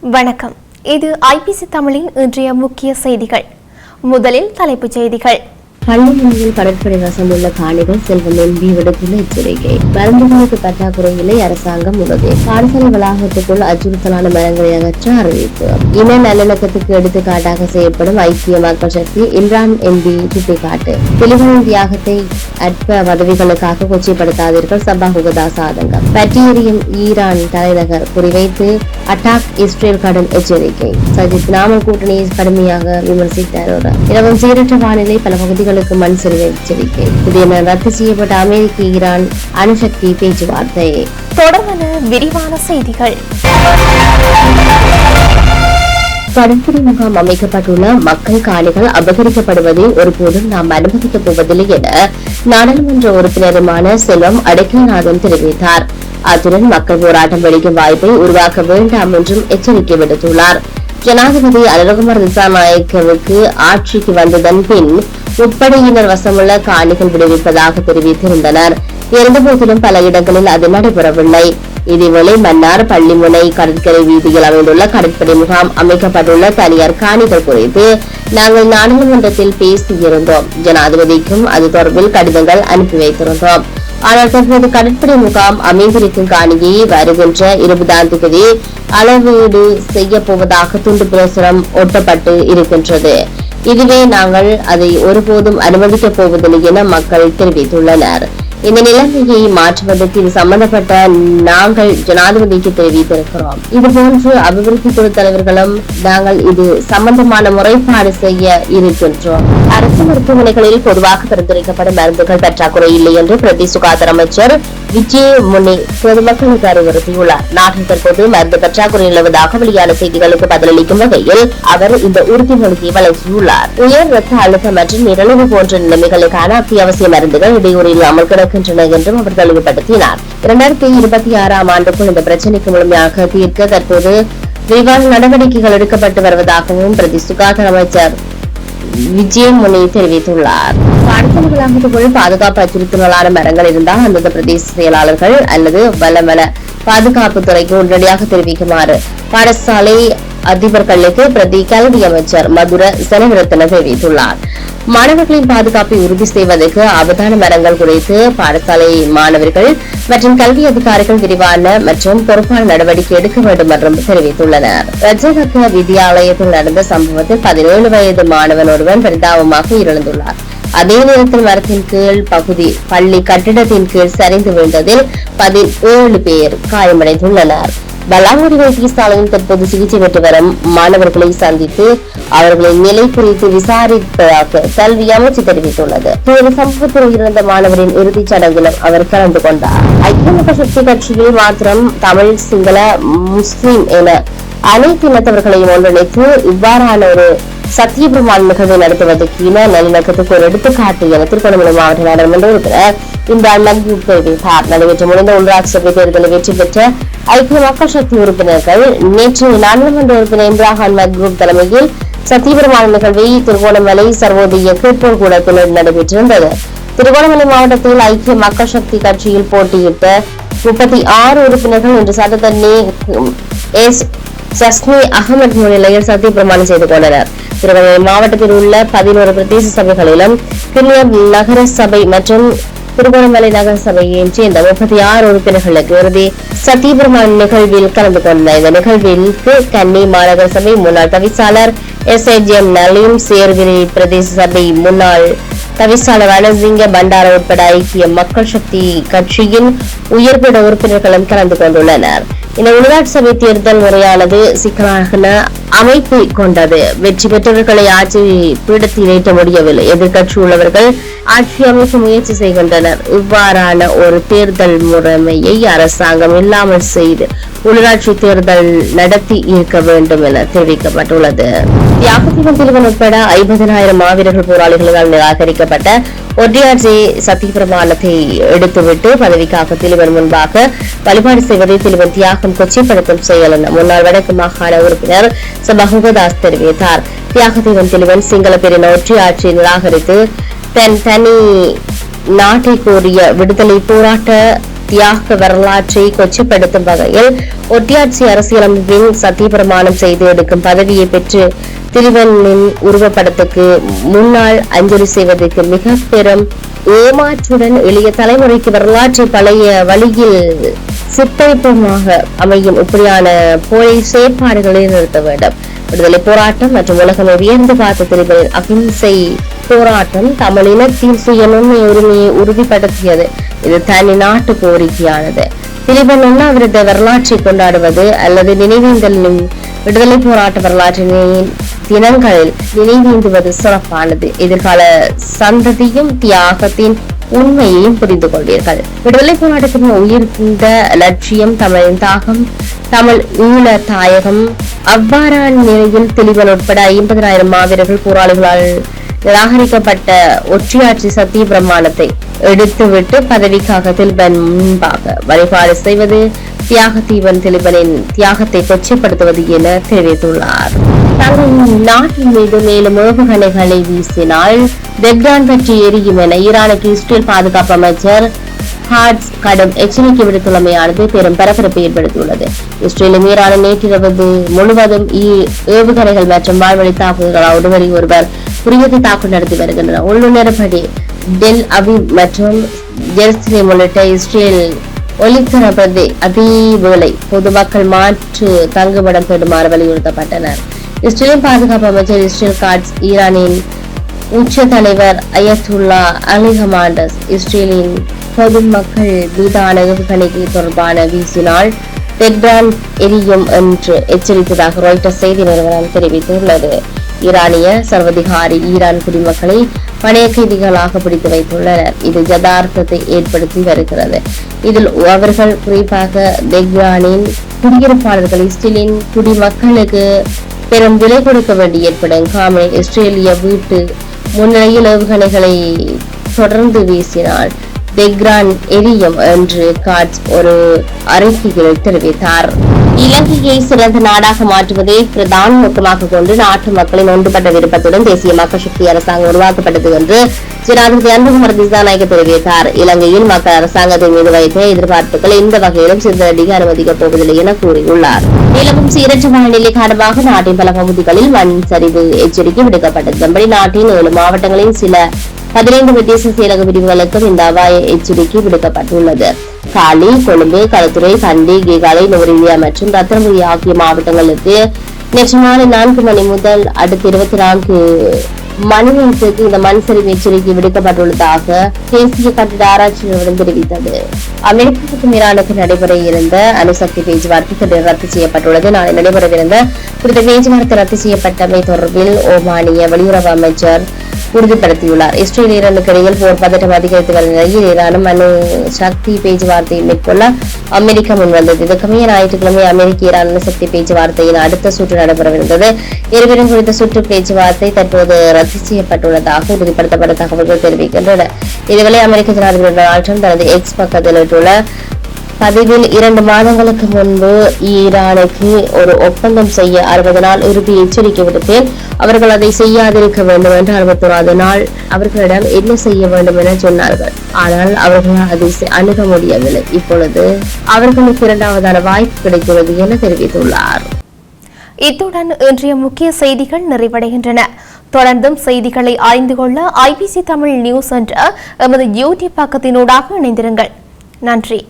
வணக்கம். இது ஐபிசி தமிழின் இன்றைய முக்கிய செய்திகள். முதலில் தலைப்புச் செய்திகள். கள்ளிமலையில் கடற்கரை வசம் உள்ள காணிகள் செல்வம் எம்பி விடுத்துள்ள எச்சரிக்கை மருந்துகளுக்கு பற்றாக்குறை இல்லை அரசாங்கம் உள்ளது. பாடசாலை வளாகத்துக்குள் அச்சுறுத்தலான மரங்களை அகற்ற அறிவிப்பு. இன நல்லிணக்கத்துக்கு எடுத்துக்காட்டாக செய்யப்படும் ஐக்கிய மக்கள் சக்தி இம்ரான் எம்பி சுட்டிக்காட்டு. பிலிகளின் தியாகத்தை அற்ப பதவிகளுக்காக கொச்சைப்படுத்தாதீர்கள் சபா ஹுகதாஸ் சாதங்கம். பற்றியறியும் ஈரான் தலைநகர் குறிவைத்து அட்டாக் இஸ்ரேல் கடும் எச்சரிக்கை. சஜித் நாமல் கூட்டணியை கடுமையாக விமர்சித்தார் இரவும் சீரற்ற வானிலை பல பகுதிகளில் பகுதிகளுக்கு மண் சரிவு எச்சரிக்கை. திடீரென ரத்து செய்யப்பட்ட அமெரிக்க ஈரான் அணுசக்தி பேச்சுவார்த்தை. தொடர்பான விரிவான செய்திகள். கடற்படை முகாம் அமைக்கப்பட்டுள்ள மக்கள் காணிகள் அபகரிக்கப்படுவதை ஒருபோதும் நாம் அனுமதிக்கப் போவதில்லை என நாடாளுமன்ற உறுப்பினருமான செல்வம் அடைக்கலநாதன் தெரிவித்தார். அத்துடன் மக்கள் போராட்டம் வெடிக்கும் வாய்ப்பை உருவாக்க வேண்டாம் என்றும் எச்சரிக்கை விடுத்துள்ளார். ஜனாதிபதி அனுரகுமார் திசாநாயக்கவுக்கு ஆட்சிக்கு வந்ததன் பின் முப்படையினர் வசமுள்ள காணிகள் விடுவிப்பதாக தெரிவித்திருந்தனர். இருந்தபோதிலும் பல இடங்களில் அது நடைபெறவில்லை. இதேவேளை மன்னார் பள்ளிமுனை கடற்கரை வீதியில் அமைந்துள்ள கடற்படை முகாம் அமைக்கப்பட்டுள்ள தனியார் காணிகள் குறித்து நாங்கள் நாடாளுமன்றத்தில் பேசியிருந்தோம். ஜனாதிபதிக்கும் அது தொடர்பில் கடிதங்கள் அனுப்பி வைத்திருந்தோம். ஆனால் தற்போது கடற்படை முகாம் அமைந்திருக்கும் காணியை வருகின்ற இருபதாம் தேதி அளவீடு செய்ய போவதாக துண்டு பிரசுரம் ஒட்டப்பட்டு இருக்கின்றது. இதுவே நாங்கள் அதை ஒருபோதும் அனுமதிக்கப் போவதில்லை என மக்கள் தெரிவித்துள்ளனர். இந்த நிலைமையை மாற்றுவதற்கு இது சம்பந்தப்பட்ட நாங்கள் ஜனாதிபதிக்கு தெரிவித்திருக்கிறோம். இதுபோன்று அபிவிருத்தி குழு தலைவர்களும் நாங்கள் இது சம்பந்தமான முறைப்பாடு செய்ய இருக்கின்றோம். அரசு மருத்துவமனைகளில் பொதுவாக பரிந்துரைக்கப்படும் மருந்துகள் பற்றாக்குறை இல்லை என்று பிரதி சுகாதார அமைச்சர் விஜய் முனி பொதுமக்களுக்கு அறிவுறுத்தியுள்ளார் நாட்டில் தற்போது மருந்து பற்றாக்குறை நிலவுவதாக வெளியான செய்திகளுக்கு பதிலளிக்கும் வகையில் அவர் இந்த உறுதிமொழியை வழங்கியுள்ளார். உயர் ரத்த அழுத்தம் மற்றும் நிரலவு போன்ற நிலைமைகளுக்கான அத்தியாவசிய மருந்துகள் இடையூறு இல்லாமல் கிடக்கின்றன என்றும் அவர் தெளிவுபடுத்தினார். இரண்டாயிரத்தி இருபத்தி ஆறாம் ஆண்டுக்குள் இந்த பிரச்சனைக்கு முழுமையாக தீர்க்க தற்போது விரிவான நடவடிக்கைகள் எடுக்கப்பட்டு வருவதாகவும் பிரதி சுகாதார அமைச்சர் விஜயமுனி தெரிவித்துள்ளார் பாடசாலை பாதுகாப்பு அச்சுறுத்தலான மரங்கள் இருந்தால் அந்தந்த பிரதேச செயலாளர்கள் அல்லது வளமல பாதுகாப்பு துறைக்கு உடனடியாக தெரிவிக்குமாறு பாடசாலை அதிபர்களுக்கு பிரதி கல்வி அமைச்சர் மதுர செலவிரத்தன தெரிவித்துள்ளார் மாணவர்களின் பாதுகாப்பை உறுதி செய்வதற்கு அவதான மரங்கள் குறித்து பாடசாலை மாணவர்கள் மற்றும் கல்வி அதிகாரிகள் விரிவான மற்றும் பொறுப்பான நடவடிக்கை எடுக்க வேண்டும் என்றும் தெரிவித்துள்ளனர். ரஜக வித்யாலயத்தில் நடந்த சம்பவத்தில் பதினேழு வயது மாணவன் ஒருவன் பரிதாபமாக இருந்துள்ளார் அதே நேரத்தில் மரத்தின் கீழ் பகுதி பள்ளி கட்டிடத்தின் கீழ் சரிந்து விழுந்ததில் பதினேழு பேர் காயமடைந்துள்ளனர். பலாங்குடி வைத்தியசாலையில் தற்போது சிகிச்சை பெற்று வரும் மாணவர்களை சந்தித்து அவர்களின் நிலை குறித்து விசாரிப்பதாக கல்வி அமைச்சு தெரிவித்துள்ளது. இந்த சம்பவத்தில் இருந்த மாணவரின் இறுதிச் சடங்கிலும் அவர் கலந்து கொண்டார். ஐக்கிய மக்கள் சக்தி கட்சியில் மாத்திரம் தமிழ் சிங்கள முஸ்லிம் என அனைத்து இனத்தவர்களையும் ஒன்றிணைத்து இவ்வாறான ஒரு சத்தியபிரமான் நிகழ்வை நடத்துவதற்கு இன நல்லிணக்கத்துக்கு ஒரு எடுத்துக்காட்டு என திருக்கோணமலை மாவட்ட நாடாளுமன்ற உறுப்பினர் இந்த அண்ணன் தெரிவித்தார் நடைபெற்று முடிந்த உள்ளாட்சி சபை தேர்தலில் வெற்றி பெற்ற ஐக்கிய மக்கள் சக்தி உறுப்பினர்கள் நேற்று நாடாளுமன்ற உறுப்பினர் இம்ரான் குரூப் தலைமையில் சத்தியபிரமான் நிகழ்வை திருகோணமலை சர்வோதய கேட்போர் கூடத்தில் நடைபெற்றிருந்தது. திருகோணமலை மாவட்டத்தில் ஐக்கிய மக்கள் சக்தி கட்சியில் போட்டியிட்ட முப்பத்தி ஆறு உறுப்பினர்கள் இன்று சட்டத்தண்ணி எஸ் சஸ்மி அகமது முன்னிலையில் சத்தியபிரமாணம் செய்து கொண்டனர். திருவண்ணாமலை மாவட்டத்தில் உள்ள பதினோரு பிரதேச சபைகளிலும் கிண்ணியம் நகர சபை மற்றும் திருகோணமலை நகர சபையின் சேர்ந்த முப்பத்தி ஆறு உறுப்பினர்களுக்கு இறுதி சத்தியபிரமான் நிகழ்வில் கலந்து கொண்ட இந்த நிகழ்விற்கு கன்னி மாநகர சபை முன்னாள் தவிசாளர் S A G M Naleem சேர்கிரி பிரதேச சபை முன்னாள் தவிசாளர் ரணசிங்க பண்டார உட்பட ஐக்கிய மக்கள் சக்தி கட்சியின் உயர்பட உறுப்பினர்களும் கலந்து கொண்டுள்ளனர். இந்த உள்ளாட்சி சபை தேர்தல் முறையானது சிக்கலான அமைப்பை கொண்டது. வெற்றி பெற்றவர்களை ஆட்சி பீடத்தில் ஏற்ற முடியவில்லை. எதிர்க்கட்சி உள்ளவர்கள் ஆட்சியமைக்க முயற்சி செய்கின்றனர். இவ்வாறான ஒரு தேர்தல் முறைமையை அரசாங்கம் இல்லாமல் செய்து உள்ளாட்சி தேர்தல் நடத்தி இருக்க வேண்டும் என தெரிவிக்கப்பட்டுள்ளது. தியாகத்தீவன் திலகன் உட்பட ஐம்பதனாயிரம் மாவீரர்கள் போராளிகளால் நிராகரிக்கப்பட்ட ஒற்றையாட்சி சத்தியபிரமாணத்தை எடுத்துவிட்டு பதவிக்காக திலுவன் முன்பாக வழிபாடு செய்வதை திலுவன் தியாகம் கொச்சைப்படுத்தும் செயல் என முன்னாள் வடக்கு மாகாண உறுப்பினர் சபகுகதாஸ் தெரிவித்தார். தியாகதீவன் திலுவன் சிங்கள பிரிவின ஒற்றியாட்சியை நிராகரித்து தன் தனி நாட்டை கோரிய விடுதலை போராட்ட தியாக வரலாற்றை கொச்சப்படுத்தும் வகையில் ஒட்டியாட்சி அரசியலமைப்பின் சத்தியப்பிரமாணம் செய்து எடுக்கும் பதவியை பெற்று திருவண்ணின் உருவப்படத்துக்கு முன்னாள் அஞ்சலி செய்வதற்கு மிக பெரும் ஏமாற்றுடன் எளிய தலைமுறைக்கு வரலாற்றை பழைய வழியில் சித்தரிப்பமாக அமையும் இப்படியான போரை செயற்பாடுகளை நிறுத்த வேண்டும். விடுதலை போராட்டம் மற்றும் உலகம் உயர்ந்து பார்த்த திரிபலின் அகிம்சை போராட்டம் தமிழ் இனத்தின் சுயநன்மை உரிமையை உறுதிப்படுத்தியது. இது தனி நாட்டு கோரிக்கையானது. திரிபன் உண்ணாவிரத வரலாற்றை கொண்டாடுவது அல்லது நினைவேந்தலின் விடுதலை போராட்ட வரலாற்றின் தினங்களில் நினைவேந்துவது சிறப்பானது. எதிர்கால சந்ததியும் தியாகத்தின் உண்மையையும் புரிந்து கொள்வீர்கள். விடுதலை போராட்டத்தின் உயிர்ந்த லட்சியம் தமிழின் தாகம் தமிழ் ஈழ தாயகம் அவ்வாறான நிலையில் தெளிவன் உட்பட ஐம்பதனாயிரம் மாவீரர்கள் போராளிகளால் நிராகரிக்கப்பட்ட ஒற்றையாட்சி சத்திய பிரமாணத்தை எடுத்துவிட்டு பதவிக்காக தில்பன் முன்பாக வழிபாடு செய்வது தியாக தீபன் திலிபனின் தியாகத்தை கொச்சைப்படுத்துவது என தெரிவித்துள்ளார். தங்கள் நாட்டின் மீது மேலும் ஏவுகணைகளை வீசினால் தெக்ரான் பற்றி எரியும் என ஈரானுக்கு இஸ்ரேல் பாதுகாப்பு அமைச்சர் ஹார்ட்ஸ் கடும் எச்சரிக்கை விடுத்துள்ளமையானது பெரும் பரபரப்பை ஏற்படுத்தியுள்ளது. இஸ்ரேலும் ஈரானும் நேற்றிரவு முழுவதும் ஏவுகணைகள் மற்றும் வாழ்வழி தாக்குதல்களால் ஒருவரை ஒருவர் புரியது தாக்குதல் நடத்தி வருகின்றனர். உள்ளுணர்படி டெல் அபி மற்றும் ஜெருசலேம் உள்ளிட்ட இஸ்ரேல் ஒலித்தரப்பதை அதேவேளை பொதுமக்கள் மாற்று தங்குமிடம் பெறுமாறு வலியுறுத்தப்பட்டனர். இஸ்ரேலின் பாதுகாப்பு அமைச்சர் இஸ்ரேல் காட்ஸ் ஈரானின் உச்ச தலைவர் அயத்துல்லா அலி ஹமாண்டஸ் இஸ்ரேலின் பொதுமக்கள் மீதான ஏவுகணைக்கு தொடர்பான வீசினால் தெஹ்ரான் எரியும் என்று எச்சரித்ததாக ராய்ட்டர்ஸ் செய்தி நிறுவனம் தெரிவித்துள்ளது. ஈரானிய சர்வதிகாரி ஈரான் குடிமக்களை பணைய கைதிகளாக பிடித்து வைத்துள்ளனர். இது யதார்த்தத்தை ஏற்படுத்தி வருகிறது. இதில் அவர்கள் குறிப்பாக தெஹ்ரானின் குடியிருப்பாளர்கள் இஸ்ரேலின் குடிமக்களுக்கு பெரும் விலை கொடுக்க வேண்டி ஏற்படும். காமனில் இஸ்ரேலிய வீட்டு முன்னிலையில் ஏவுகணைகளை தொடர்ந்து வீசினால் தெக்ரான் எரியும் என்று காட்ஸ் ஒரு அறிக்கையில் தெரிவித்தார். இலங்கையை சிறந்த நாடாக மாற்றுவதை பிரதான நோக்கமாக கொண்டு நாட்டு மக்களின் ஒன்றுபட்ட விருப்பத்துடன் தேசிய மக்கள் சக்தி அரசாங்கம் உருவாக்கப்பட்டது என்று ஜனாதிபதி அன்புகுமார் திசாநாயக தெரிவித்தார். இலங்கையில் மக்கள் அரசாங்கத்தின் மீது வைத்த எதிர்பார்ப்புகள் இந்த வகையிலும் சிந்தனடிக்க அனுமதிக்கப் போவதில்லை என கூறியுள்ளார். நிலவும் சீரற்ற வானிலை காரணமாக நாட்டின் பல பகுதிகளில் மண் சரிவு எச்சரிக்கை விடுக்கப்பட்டது. நாட்டின் ஏழு மாவட்டங்களின் சில பதினைந்து வித்தியாச செயலக பிரிவுகளுக்கும் இந்த அபாய எச்சரிக்கை விடுக்கப்பட்டுள்ளது காலி கொழும்பு களத்துறை கண்டி கீகாலை நுவரெலியா மற்றும் ரத்தனபுரி ஆகிய மாவட்டங்களுக்கு நேற்று மாலை நான்கு மணி முதல் அடுத்த இருபத்தி நான்கு மணி நேரத்துக்கு இந்த மண் சரிவு எச்சரிக்கை விடுக்கப்பட்டுள்ளதாக தேசிய கட்டிட ஆராய்ச்சி நிறுவனம் தெரிவித்தது அமெரிக்காவுக்கும் ஈரானுக்கு நடைபெற இருந்த அணுசக்தி பேச்சுவார்த்தை ரத்து செய்யப்பட்டுள்ளது நாளை நடைபெறவிருந்த குறித்த பேச்சுவார்த்தை ரத்து செய்யப்பட்டமை தொடர்பில் ஓமானிய வெளியுறவு அமைச்சர் உறுதிப்படுத்தியுள்ளார். இஸ்ரேல் ஈரானுக்கு இடையில் போர் பதட்டம் அதிகரித்து வரும் நிலையில் ஈரானும் அணு சக்தி பேச்சுவார்த்தையை மேற்கொள்ள அமெரிக்கா முன்வந்தது. இதற்கமைய ஞாயிற்றுக்கிழமை அமெரிக்க ஈரான் அணுசக்தி பேச்சுவார்த்தையின் அடுத்த சுற்று நடைபெறவிருந்தது. இருவரும் குறித்த சுற்று பேச்சுவார்த்தை தற்போது ரத்து செய்யப்பட்டுள்ளதாக உறுதிப்படுத்தப்பட்ட தகவல்கள் தெரிவிக்கின்றன. இதுவரை அமெரிக்க ஜனாதிபதி டொனால்ட் ட்ரம்ப் தனது எக்ஸ் பக்கத்தில் உள்ள பதிவில் இரண்டு மாதங்களுக்கு முன்பு ஈரானுக்கு ஒரு ஒப்பந்தம் செய்ய அறுபது நாள் உறுதி எச்சரிக்கை விடுத்தேன். அவர்கள் அதை செய்யாதிருக்க வேண்டும் என்று அறுபத்தோராது நாள் அவர்களிடம் என்ன செய்ய வேண்டும் என சொன்னார்கள். ஆனால் அவர்கள் அதை அணுக முடியவில்லை. இப்பொழுது அவர்களுக்கு இரண்டாவதான வாய்ப்பு கிடைத்துள்ளது என தெரிவித்துள்ளார். இத்துடன் இன்றைய முக்கிய செய்திகள் நிறைவடைகின்றன. தொடர்ந்தும் செய்திகளை அறிந்து கொள்ள ஐபிசி தமிழ் நியூஸ் என்ற எமது யூடியூப் பக்கத்தினூடாக இணைந்திருங்கள். நன்றி.